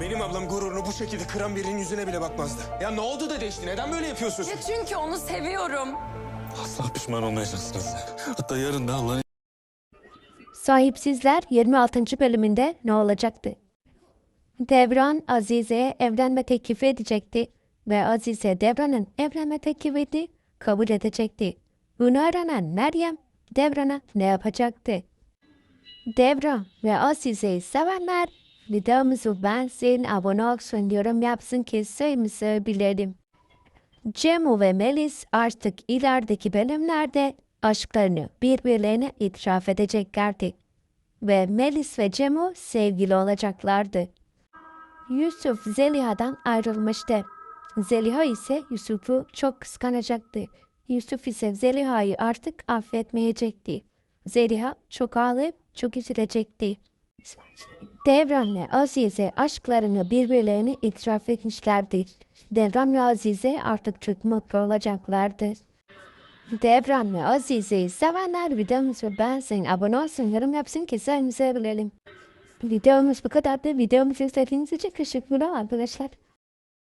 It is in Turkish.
Benim ablam gururunu bu şekilde kıran birinin yüzüne bile bakmazdı. Ya ne oldu da değişti? Neden böyle yapıyorsun? Ya çünkü onu seviyorum. Asla pişman olmayacaksınız. Hatta yarın da Allah'ın Sahipsizler 26. bölümünde ne olacaktı? Devran Azize'ye evlenme teklifi edecekti ve Azize Devran'ın evlenme teklifini kabul edecekti. Bunu öğrenen Meryem Devran'a ne yapacaktı? Devran ve Azize'yi sevenler videomuzu beğensin, abone olsun, yorum yapsın ki sayımızı bilelim. Cemu ve Melis artık ilerideki bölümlerde aşklarını birbirlerine itiraf edeceklerdi. Ve Melis ve Cemu sevgili olacaklardı. Yusuf Zeliha'dan ayrılmıştı. Zeliha ise Yusuf'u çok kıskanacaktı. Yusuf ise Zeliha'yı artık affetmeyecekti. Zeliha çok ağlayıp çok üzülecekti. Devran ve Azize aşklarını birbirlerine itiraf etmişlerdi. Devran ve Azize artık çok mutlu olacaklardı. Devran ve Azize'yi sevenler videomuzu beğensin, abone olsun, yorum yapsın ki sayımızı bilelim. Videomuz bu kadardı. Videomuzu izlediğiniz için teşekkürler arkadaşlar.